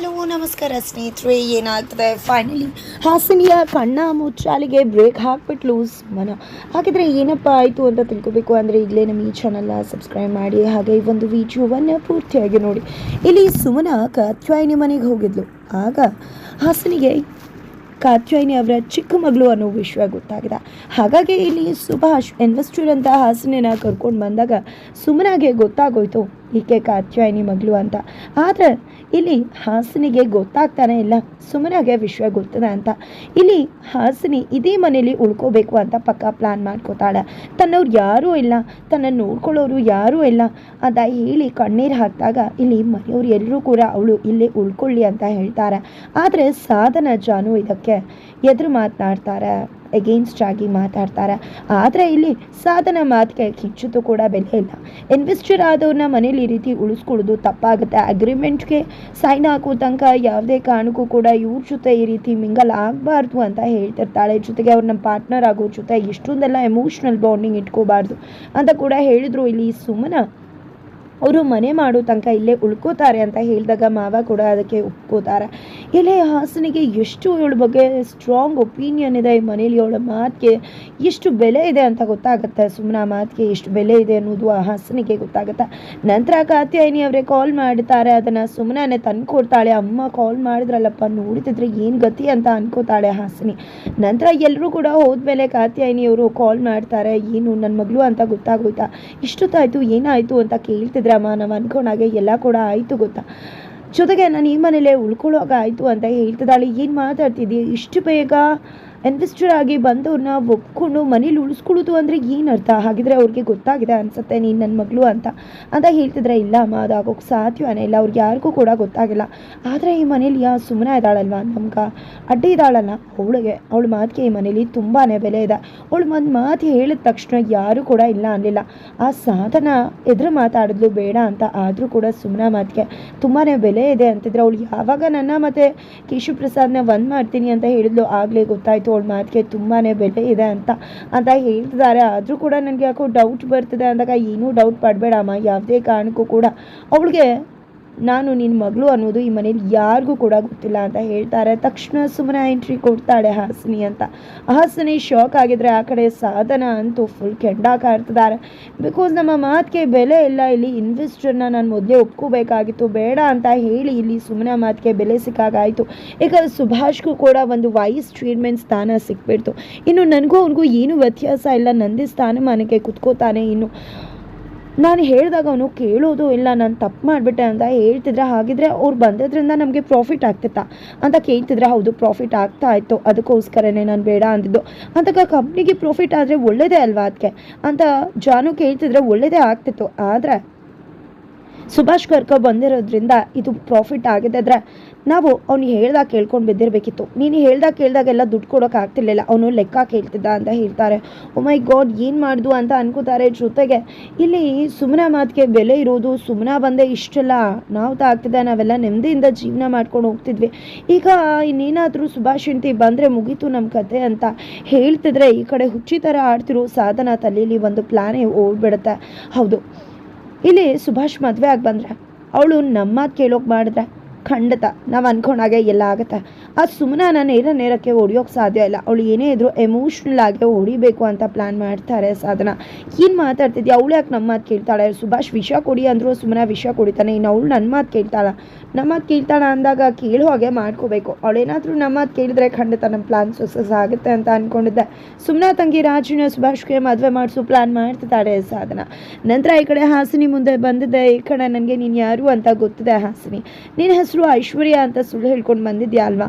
Hello, ನಮಸ್ಕಾರ ಸ್ನೇಹಿತರೆ, ಏನಾಗ್ತದೆ? ಫೈನಲಿ ಹಾಸನಿಯ ಕಣ್ಣ ಮುಚ್ಚಾಲಿಗೆ ಬ್ರೇಕ್ ಹಾಕ್ಬಿಟ್ಲು ಮನ. ಹಾಗಿದ್ರೆ ಏನಪ್ಪ ಆಯಿತು ಅಂತ ತಿಳ್ಕೊಬೇಕು ಅಂದರೆ ಈಗಲೇ ನಮ್ಮ ಈ ಚಾನಲ್ನ ಸಬ್ಸ್ಕ್ರೈಬ್ ಮಾಡಿ, ಹಾಗೆ ಈ ಒಂದು ವಿಡಿಯೋವನ್ನು ಪೂರ್ತಿಯಾಗಿ ನೋಡಿ. ಇಲ್ಲಿ ಸುಮನ ಕಾತ್ಯಾಯಿನಿ ಮನೆಗೆ ಹೋಗಿದ್ಲು. ಆಗ ಹಾಸನಿಗೆ ಕಾತ್ಯಾಯಿನಿ ಅವರ ಚಿಕ್ಕ ಮಗಳು ಅನ್ನೋ ವಿಷಯ ಗೊತ್ತಾಗಿದೆ. ಹಾಗಾಗಿ ಇಲ್ಲಿ ಸುಭಾಷ್ ಇನ್ವೆಸ್ಟರ್ ಅಂತ ಹಾಸನೇನ ಕರ್ಕೊಂಡು ಬಂದಾಗ ಸುಮನಾಗೆ ಗೊತ್ತಾಗೋಯ್ತು. ಈಕೆ ಕಾತ್ಯಾಯಿನಿ ಮಗಳು ಅಂತ. ಆದರೆ ಇಲ್ಲಿ ಹಾಸನಿಗೆ ಗೊತ್ತಾಗ್ತಾನೆ ಇಲ್ಲ. ಸುಮ್ಮನಾಗೆ ವಿಶ್ವ ಗೊತ್ತದೆ ಅಂತ. ಇಲ್ಲಿ ಹಾಸನಿ ಇದೇ ಮನೇಲಿ ಉಳ್ಕೋಬೇಕು ಅಂತ ಪಕ್ಕ ಪ್ಲಾನ್ ಮಾಡ್ಕೋತಾಳೆ. ತನ್ನವ್ರು ಯಾರೂ ಇಲ್ಲ. ತನ್ನ ನೋಡ್ಕೊಳ್ಳೋರು ಯಾರೂ ಇಲ್ಲ. ಅಂತ ಹೇಳಿ ಕಣ್ಣೀರು ಹಾಕಿದಾಗ ಇಲ್ಲಿ ಮನೆಯವ್ರು ಎಲ್ಲರೂ ಕೂಡ ಅವಳು ಇಲ್ಲಿ ಉಳ್ಕೊಳ್ಳಿ ಅಂತ ಹೇಳ್ತಾರೆ. ಆದರೆ ಸಾಧನ ಜಾನು ಇದಕ್ಕೆ ಎದುರು ಮಾತನಾಡ್ತಾರೆ. ಎಗೇನ್ಸ್ಟ್ ಆಗಿ ಮಾತಾಡ್ತಾರೆ. ಆದರೆ ಇಲ್ಲಿ ಸಾಧನ ಮಾತಿಗೆ ಕಿಚ್ಚುತ್ತೂ ಕೂಡ ಬೆಲೆ ಇಲ್ಲ. ಇನ್ವೆಸ್ಟರ್ ಆದವ್ರನ್ನ ಮನೇಲಿ ಈ ರೀತಿ ಉಳಿಸ್ಕೊಳ್ಳೋದು ತಪ್ಪಾಗುತ್ತೆ. ಅಗ್ರಿಮೆಂಟ್ಗೆ ಸೈನ್ ಹಾಕೋ ತನಕ ಯಾವುದೇ ಕಾರಣಕ್ಕೂ ಕೂಡ ಇವ್ರ ಜೊತೆ ಈ ರೀತಿ ಮಿಂಗಲ್ ಆಗಬಾರ್ದು ಅಂತ ಹೇಳ್ತಿರ್ತಾಳೆ. ಜೊತೆಗೆ ಅವ್ರ ನಮ್ಮ ಪಾರ್ಟ್ನರ್ ಆಗೋ ಜೊತೆ ಇಷ್ಟೊಂದೆಲ್ಲ ಎಮೋಷ್ನಲ್ ಬಾಂಡಿಂಗ್ ಇಟ್ಕೋಬಾರ್ದು ಅಂತ ಕೂಡ ಹೇಳಿದ್ರು. ಇಲ್ಲಿ ಸುಮನ ಅವರು ಮನೆ ಮಾಡೋ ತನಕ ಇಲ್ಲೇ ಉಳ್ಕೋತಾರೆ ಅಂತ ಹೇಳಿದಾಗ ಮಾವ ಕೂಡ ಅದಕ್ಕೆ ಒಪ್ಕೋತಾರೆ. ಇಲ್ಲೇ ಹಾಸನಿಗೆ ಎಷ್ಟು ಇವಳ ಬಗ್ಗೆ ಸ್ಟ್ರಾಂಗ್ ಒಪಿನಿಯನ್ ಇದೆ ಈ ಮನೇಲಿ ಅವಳ ಮಾತಿಗೆ? ಎಷ್ಟು ಬೆಲೆ ಇದೆ ಅಂತ ಗೊತ್ತಾಗುತ್ತೆ. ಸುಮ್ಮನೆ ಮಾತಿಗೆ ಎಷ್ಟು ಬೆಲೆ ಇದೆ ಅನ್ನೋದು ಆ ಹಾಸನಿಗೆ ಗೊತ್ತಾಗುತ್ತೆ. ನಂತರ ಕಾತ್ಯಾಯಿನಿ ಅವರೇ ಕಾಲ್ ಮಾಡ್ತಾರೆ. ಅದನ್ನು ಸುಮ್ಮನೆ ತಂದು ಕೊಡ್ತಾಳೆ ಅಮ್ಮ ಕಾಲ್ ಮಾಡಿದ್ರಲ್ಲಪ್ಪ ನೋಡಿದ್ರೆ ಏನು ಗತಿ ಅಂತ ಅನ್ಕೋತಾಳೆ ಹಾಸನಿ. ನಂತರ ಎಲ್ಲರೂ ಕೂಡ ಹೋದ್ಮೇಲೆ ಕಾತ್ಯಾಯಿನಿ ಅವರು ಕಾಲ್ ಮಾಡ್ತಾರೆ. ಏನು ನನ್ನ ಮಗಳು ಅಂತ ಗೊತ್ತಾಗೋಯ್ತಾ? ಇಷ್ಟೊತ್ತಾಯಿತು, ಏನಾಯಿತು ಅಂತ ಕೇಳ್ತಿದ್ರಮ್ಮ ನಾವು ಅನ್ಕೊಂಡಾಗೆ ಎಲ್ಲ ಕೂಡ ಆಯಿತು ಗೊತ್ತಾ? ಜೊತೆಗೆ ನಾನು ಈ ಮನೇಲೆ ಉಳ್ಕೊಳ್ಳೋಕೆ ಆಯಿತು ಅಂತ ಹೇಳ್ತಿದ್ದಾಳೆ. ಏನು ಮಾತಾಡ್ತಿದ್ದೀಯ ಇಷ್ಟು ಬೇಗ ಇನ್ವೆಸ್ಟರ್ ಆಗಿ ಬಂದವ್ರನ್ನ ಒಪ್ಕೊಂಡು ಮನೇಲಿ ಉಳಿಸ್ಕೊಳ್ಳೋದು ಅಂದರೆ ಏನು ಅರ್ಥ? ಹಾಗಿದ್ರೆ ಅವ್ರಿಗೆ ಗೊತ್ತಾಗಿದೆ ಅನ್ಸುತ್ತೆ, ನೀನು ನನ್ನ ಮಗಳು ಅಂತ. ಅಂತ ಹೇಳ್ತಿದ್ರೆ, ಇಲ್ಲ ಅಮ್ಮ ಅದಾಗೋಕ್ಕೆ ಸಾಧ್ಯವೇ ಇಲ್ಲ. ಅವ್ರಿಗೆ ಯಾರಿಗೂ ಕೂಡ ಗೊತ್ತಾಗಿಲ್ಲ. ಆದರೆ ಈ ಮನೇಲಿ ಯಾ ಸುಮ್ಮನೆ ಇದ್ದಾಳಲ್ವ ನಮ್ಗೆ? ಅಡ್ಡಿ ಇದ್ದಾಳಲ್ಲ. ಅವಳಿಗೆ, ಅವಳ ಮಾತಿಗೆ ಈ ಮನೇಲಿ ತುಂಬಾ ಬೆಲೆ ಇದೆ. ಅವಳು ಒಂದು ಮಾತು ಹೇಳಿದ ತಕ್ಷಣ ಯಾರೂ ಕೂಡ ಇಲ್ಲ ಅನ್ನಲಿಲ್ಲ ಆ ಸಾಧನ ಎದುರು ಮಾತಾಡಿದ್ಲು ಬೇಡ ಅಂತ. ಆದರೂ ಕೂಡ ಸುಮ್ಮನೆ ಮಾತಿಗೆ ತುಂಬಾ ಬೆಲೆ ಇದೆ ಅಂತಿದ್ರೆ, ಅವಳು ಯಾವಾಗ ನನ್ನ ಮತ್ತು ಕೇಶವ ಪ್ರಸಾದ್ನ ಒಂದು ಮಾಡ್ತೀನಿ ಅಂತ ಹೇಳಿದ್ಲು ಆಗಲೇ ಗೊತ್ತಾಯಿತು. ಅವಳ ಮಾತಿಗೆ ತುಂಬಾ ಬೆಲೆ ಇದೆ ಅಂತ. ಅಂತ ಹೇಳ್ತಿದ್ದಾರೆ. ಆದರೂ ಕೂಡ ನನಗೆ ಯಾಕೋ ಡೌಟ್ ಬರ್ತಿದೆ ಅಂದಾಗ ಏನೂ ಡೌಟ್ ಪಡಬೇಡಮ್ಮ. ಯಾವುದೇ ಕಾರಣಕ್ಕೂ ಕೂಡ ಅವಳಿಗೆ ನಾನು ನಿನ್ನ ಮಗಳು ಅನ್ನೋದು ಈ ಮನೇಲಿ ಯಾರಿಗೂ ಕೂಡ ಗೊತ್ತಿಲ್ಲ ಅಂತ ಹೇಳ್ತಾರೆ. ತಕ್ಷಣ ಸುಮ್ಮನೆ ಎಂಟ್ರಿ ಕೊಡ್ತಾಳೆ ಹಾಸಿನಿ ಅಂತ. ಹಾಸಿನಿ ಶಾಕ್ ಆಗಿದ್ರೆ ಆ ಕಡೆ ಸಾಧನ ಅಂತೂ ಫುಲ್ ಕೆಂಡ ಇರ್ತಿದ್ದಾರೆ ಬಿಕಾಸ್ ನಮ್ಮ ಮಾತಿಗೆ ಬೆಲೆ ಇಲ್ಲ, ಇಲ್ಲಿ ಇನ್ವೆಸ್ಟರ್ನ ನಾನು ಮೊದಲೇ ಒಪ್ಕೋಬೇಕಾಗಿತ್ತು. ಬೇಡ ಅಂತ ಹೇಳಿ ಇಲ್ಲಿ ಸುಮ್ಮನೆ ಮಾತಿಗೆ ಬೆಲೆ ಸಿಕ್ಕಾಗಾಯಿತು. ಈಗ ಸುಭಾಷ್ಗೂ ಕೂಡ ಒಂದು ವೈಸ್ ಟ್ರೀಟ್ಮೆಂಟ್ ಸ್ಥಾನ ಸಿಕ್ಬಿಡ್ತು. ಇನ್ನು ನನಗೂ ಅವನಿಗೂ ಏನು ವ್ಯತ್ಯಾಸ ಇಲ್ಲ. ನಂದೇ ಸ್ಥಾನಮಾನಕ್ಕೆ ಕುತ್ಕೋತಾನೆ ಇನ್ನು. ನಾನು ಹೇಳಿದಾಗ ಅವನು ಕೇಳೋದು ಇಲ್ಲ, ನಾನು ತಪ್ಪು ಮಾಡಿಬಿಟ್ಟೆ ಅಂತ ಹೇಳ್ತಿದ್ರೆ ಹಾಗಿದ್ರೆ ಅವ್ರು ಬಂದಿದ್ರಿಂದ ನಮಗೆ ಪ್ರಾಫಿಟ್ ಆಗ್ತಿತ್ತಾ? ಅಂತ ಕೇಳ್ತಿದ್ರೆ ಹೌದು ಪ್ರಾಫಿಟ್ ಆಗ್ತಾ ಇತ್ತು. ಅದಕ್ಕೋಸ್ಕರನೇ ನಾನು ಬೇಡ ಅಂದಿದ್ದು. ಅಂತ ಕಂಪ್ನಿಗೆ ಪ್ರಾಫಿಟ್ ಆದರೆ ಒಳ್ಳೆಯದೇ ಅಲ್ವಾ ಅದಕ್ಕೆ ಅಂತ ಜಾನು ಕೇಳ್ತಿದ್ರೆ ಒಳ್ಳೆಯದೇ ಆಗ್ತಿತ್ತು. ಆದರೆ ಸುಭಾಷ್ ಕರ್ಕ ಬಂದಿರೋದ್ರಿಂದ ಇದು ಪ್ರಾಫಿಟ್ ಆಗಿದೆ. ಆದರೆ ನಾವು ಅವ್ನು ಹೇಳ್ದಾಗ ಕೇಳ್ಕೊಂಡು ಬಿದ್ದಿರಬೇಕಿತ್ತು. ನೀನು ಹೇಳ್ದಾಗ ಕೇಳ್ದಾಗೆಲ್ಲ ದುಡ್ಡು ಕೊಡೋಕೆ ಆಗ್ತಿರ್ಲಿಲ್ಲ. ಅವನು ಲೆಕ್ಕ ಕೇಳ್ತಿದ್ದ ಅಂತ ಹೇಳ್ತಾರೆ. ಓ ಮೈ ಗಾಡ್ ಏನು ಮಾಡ್ದು ಅಂತ ಅನ್ಕೋತಾರೆ ಜೊತೆಗೆ. ಇಲ್ಲಿ ಸುಮ್ಮನೆ ಮಾತಿಗೆ ಬೆಲೆ ಇರೋದು ಸುಮ್ಮನೆ ಬಂದೆ ಇಷ್ಟೆಲ್ಲ ನಾವು ಆಗ್ತಿದ್ದೆ ನಾವೆಲ್ಲ ನೆಮ್ಮದಿಯಿಂದ ಜೀವನ ಮಾಡ್ಕೊಂಡು ಹೋಗ್ತಿದ್ವಿ. ಈಗ ಇನ್ನೇನಾದರೂ ಸುಭಾಷ್ ಹೆಂಡತಿ ಬಂದರೆ ಮುಗೀತು ನಮ್ಮ ಕತೆ ಅಂತ ಹೇಳ್ತಿದ್ರೆ ಈ ಕಡೆ ಹುಚ್ಚಿ ಥರ ಆಡ್ತಿರೋ ಸಾಧನ ತಲೆಯಲ್ಲಿ ಒಂದು ಪ್ಲಾನೇ ಓಡ್ಬಿಡುತ್ತೆ. ಹೌದು. ಇಲ್ಲಿ ಸುಭಾಷ್ ಮದುವೆ ಆಗಿ ಬಂದ್ರೆ ಅವಳು ನಮ್ಮ ಮಾತು ಕೇಳೋಕೆ ಮಾಡಿದ್ರೆ ಖಂಡಿತ. ನಾವು ಅನ್ಕೊಂಡಾಗೆ ಎಲ್ಲ ಆಗುತ್ತೆ. ಆ ಸುಮ್ಮನ ನೇರ ನೇರಕ್ಕೆ ಹೊಡಿಯೋಕೆ ಸಾಧ್ಯ ಇಲ್ಲ. ಅವಳು ಏನೇ ಇದ್ರು ಎಮೋಷ್ನಲ್ ಆಗಿ ಹೊಡಿಬೇಕು ಅಂತ ಪ್ಲ್ಯಾನ್ ಮಾಡ್ತಾರೆ ಸಾಧನ. ಏನು ಮಾತಾಡ್ತಿದ್ಯಾ? ಅವಳು ಯಾಕೆ ನಮ್ಮ ಮಾತು ಕೇಳ್ತಾಳೆ? ಸುಭಾಷ್, ವಿಷ ಕೊಡಿ ಅಂದರೂ ಸುಮ್ಮನೆ ವಿಷ ಕೊಡಿತಾನೆ. ಇನ್ನು ಅವಳು ನನ್ನ ಮಾತು ಕೇಳ್ತಾಳ. ನಮ್ಮ ಮಾತು ಕೇಳ್ತಾಳ ಅಂದಾಗ ಕೇಳೋ ಹಾಗೆ ಮಾಡ್ಕೋಬೇಕು. ಅವಳೇನಾದರೂ ನಮ್ಮ ಮಾತು ಕೇಳಿದ್ರೆ ಖಂಡಿತ ನಮ್ಮ ಪ್ಲಾನ್ ಸಕ್ಸಸ್ ಆಗುತ್ತೆ ಅಂತ ಅಂದ್ಕೊಂಡಿದ್ದೆ ಸುಮ್ಮನೆ ತಂಗಿ ರಾಜಿನ, ಸುಭಾಷ್ಗೆ ಮದುವೆ ಮಾಡಿಸೋ ಪ್ಲ್ಯಾನ್ ಮಾಡ್ತಿದ್ದಾಳೆ ಸಾಧನ. ನಂತರ ಈ ಕಡೆ ಹಾಸಿನಿ ಮುಂದೆ ಬಂದಿದ್ದೆ ಈ ಕಡೆ ನನಗೆ ನೀನು ಯಾರು ಅಂತ ಗೊತ್ತಿದೆ ಹಾಸಿನಿ. ನಿನ್ನ ಹೆಸರು ಐಶ್ವರ್ಯ ಅಂತ ಸುಳ್ಳು ಹೇಳ್ಕೊಂಡು ಬಂದಿದ್ಯಾ ಅಲ್ವಾ?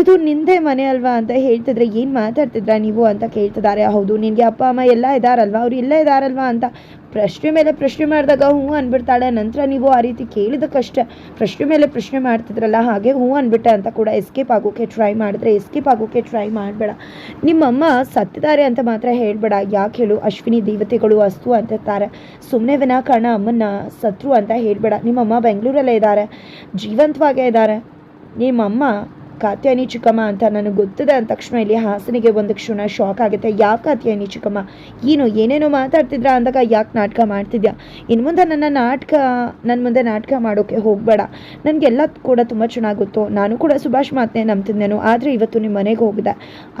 ಇದು ನಿಂದೇ ಮನೆ ಅಲ್ವಾ ಅಂತ ಹೇಳ್ತಿದ್ರೆ ಏನು ಮಾತಾಡ್ತಿದ್ರ ನೀವು ಅಂತ ಕೇಳ್ತಿದ್ದಾರೆ. ಹೌದು, ನಿನಗೆ ಅಪ್ಪ, ಅಮ್ಮ ಎಲ್ಲ ಇದ್ದಾರಲ್ವಾ ಅವ್ರು ಇಲ್ಲೇ ಇದ್ದಾರಲ್ವಾ ಅಂತ ಪ್ರಶ್ನೆ ಮೇಲೆ ಪ್ರಶ್ನೆ ಮಾಡಿದಾಗ ಹ್ಞೂ ಅಂದ್ಬಿಡ್ತಾಳೆ ನಂತರ ನೀವು ಆ ರೀತಿ ಕೇಳಿದಕ್ಕಷ್ಟೇ ಪ್ರಶ್ನೆ ಮೇಲೆ ಪ್ರಶ್ನೆ ಮಾಡ್ತಿದ್ರಲ್ಲ, ಹಾಗೆ ಹ್ಞೂ ಅಂದ್ಬಿಟ್ಟೆ ಅಂತ ಕೂಡ ಎಸ್ಕೇಪ್ ಆಗೋಕ್ಕೆ ಟ್ರೈ ಮಾಡಿದ್ರೆ ಎಸ್ಕೇಪ್ ಆಗೋಕ್ಕೆ ಟ್ರೈ ಮಾಡಬೇಡ. ನಿಮ್ಮಮ್ಮ ಸತ್ತಿದ್ದಾರೆ ಅಂತ ಮಾತ್ರ ಹೇಳಬೇಡ. ಯಾಕೆ ಹೇಳು? ಅಶ್ವಿನಿ ದೇವತೆಗಳು ಅಸ್ತು ಅಂತಿರ್ತಾರೆ. ಸುಮ್ಮನೆ ವಿನಾಕಾರಣ ಅಮ್ಮನ ಸತ್ರು ಅಂತ ಹೇಳಬೇಡ. ನಿಮ್ಮಮ್ಮ ಬೆಂಗಳೂರಲ್ಲೇ ಇದ್ದಾರೆ. ಜೀವಂತವಾಗೇ ಇದ್ದಾರೆ. ನಿಮ್ಮಮ್ಮ ಕಾತ್ಯಾನಿ ಚಿಕ್ಕಮ್ಮ ಅಂತ ನನಗೆ ಗೊತ್ತಿದೆ ಅಂದ ತಕ್ಷಣ ಇಲ್ಲಿ ಹಾಸನಿಗೆ ಒಂದು ಕ್ಷಣ ಶಾಕ್ ಆಗುತ್ತೆ. ಯಾಕೆ ಕಾತ್ಯಾನಿ ಚಿಕ್ಕಮ್ಮ ಏನು, ಏನೇನೋ ಮಾತಾಡ್ತಿದ್ರ ಅಂದಾಗ ಯಾಕೆ ನಾಟಕ ಮಾಡ್ತಿದ್ಯಾ? ಇನ್ನು ಮುಂದೆ ನನ್ನ ನಾಟಕ ನನ್ನ ಮುಂದೆ ನಾಟಕ ಮಾಡೋಕ್ಕೆ ಹೋಗಬೇಡ. ನನಗೆಲ್ಲ ಕೂಡ ತುಂಬ ಚೆನ್ನಾಗಿ ಗೊತ್ತು. ನಾನು ಕೂಡ ಸುಭಾಷ್ ಮಾತನ್ನೇ ನಂಬ್ತಿದ್ದೇನು ಆದರೆ ಇವತ್ತು ನಿಮ್ಮ ಮನೆಗೆ ಹೋಗಿದೆ.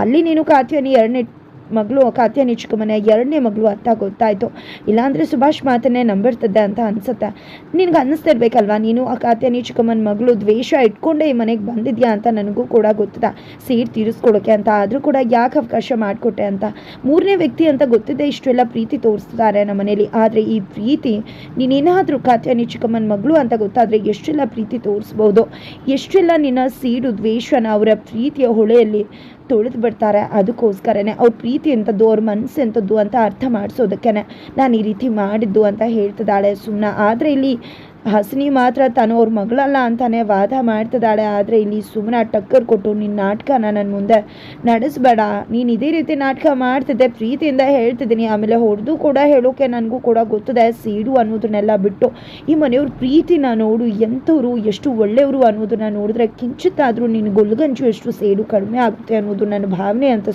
ಅಲ್ಲಿ ನೀನು ಕಾತ್ಯಾನಿ ಎರಡನೇ ಮಗಳು ಕಾತ್ಯಾನಿ ಮನೆ ಎರಡನೇ ಮಗಳು ಅಂತ ಗೊತ್ತಾಯಿತು ಇಲ್ಲಾಂದರೆ ಸುಭಾಷ್ ಮಾತನ್ನೇ ನಂಬಿರ್ತದೆ ಅಂತ ಅನಿಸುತ್ತೆ. ನಿನಗೆ ಅನ್ನಿಸ್ತಿರ್ಬೇಕಲ್ವಾ ನೀನು? ಆ ಕಾತ್ಯಾನಿ ಚಿಕ್ಕಮ್ಮನ ಮಗಳು ದ್ವೇಷ ಇಟ್ಕೊಂಡೇ ಈ ಮನೆಗೆ ಬಂದಿದ್ಯಾ ಅಂತ ನನಗೂ ಕೂಡ ಗೊತ್ತಿದೆ. ಸೀಟ್ ತೀರಿಸ್ಕೊಡೋಕೆ ಅಂತ, ಆದರೂ ಕೂಡ ಯಾಕೆ ಅವಕಾಶ ಮಾಡಿಕೊಟ್ಟೆ ಅಂತ. ಮೂರನೇ ವ್ಯಕ್ತಿ ಅಂತ ಗೊತ್ತಿದೆ ಇಷ್ಟೆಲ್ಲ ಪ್ರೀತಿ ತೋರಿಸ್ತಾರೆ ನಮ್ಮ ಮನೇಲಿ. ಆದರೆ ಈ ಪ್ರೀತಿ, ನೀನೇನಾದರೂ ಕಾತ್ಯಾನಿ ಚಿಕ್ಕಮ್ಮನ ಮಗಳು ಅಂತ ಗೊತ್ತಾದರೆ ಎಷ್ಟೆಲ್ಲ ಪ್ರೀತಿ ತೋರಿಸ್ಬೋದು. ಎಷ್ಟೆಲ್ಲ ನಿನ್ನ ಸೀಡು ದ್ವೇಷನ, ಅವರ ಪ್ರೀತಿಯ ಹೊಳೆಯಲ್ಲಿ ತೊಳೆದು ಬಿಡ್ತಾರೆ. ಅದಕ್ಕೋಸ್ಕರನೇ ಅವ್ರ ಪ್ರೀತಿ ಎಂಥದ್ದು, ಅವ್ರ ಮನಸ್ಸು ಎಂಥದ್ದು ಅಂತ ಅರ್ಥ ಮಾಡಿಸೋದಕ್ಕೆ ನಾನು ಈ ರೀತಿ ಮಾಡಿದ್ದು ಅಂತ ಹೇಳ್ತಿದ್ದಾಳೆ ಸುಮ್ಮನೆ ಆದರೆ ಇಲ್ಲಿ ಹಸಿನಿ ಮಾತ್ರ ತಾನು ಅವ್ರ ಮಗಳಲ್ಲ ಅಂತಾನೆ ವಾದ ಮಾಡ್ತಿದ್ದಾಳೆ. ಆದರೆ ಇಲ್ಲಿ ಸುಮ್ಮನೆ ಟಕ್ಕರ್ ಕೊಟ್ಟು ನಿನ್ನ ನಾಟಕನ ನನ್ನ ಮುಂದೆ ನಡೆಸಬೇಡ. ನೀನು ಇದೇ ರೀತಿ ನಾಟಕ ಮಾಡ್ತಿದ್ದೆ, ಪ್ರೀತಿಯಿಂದ ಹೇಳ್ತಿದ್ದೀನಿ. ಆಮೇಲೆ ಹೊಡೆದು ಕೂಡ ಹೇಳೋಕೆ ನನಗೂ ಕೂಡ ಗೊತ್ತಿದೆ. ಸೀಡು ಅನ್ನೋದನ್ನೆಲ್ಲ ಬಿಟ್ಟು ಈ ಮನೆಯವ್ರ ಪ್ರೀತಿನ ನೋಡು, ಎಂಥವ್ರು, ಎಷ್ಟು ಒಳ್ಳೆಯವರು ಅನ್ನೋದನ್ನ ನೋಡಿದ್ರೆ ಕಿಂಚಿತ್ತಾದರೂ ನಿನ್ನ ಗೊಲ್ಗಂಜು ಎಷ್ಟು ಸೇಡು ಕಡಿಮೆ ಆಗುತ್ತೆ ಅನ್ನೋದು ನನ್ನ ಭಾವನೆ ಅಂತ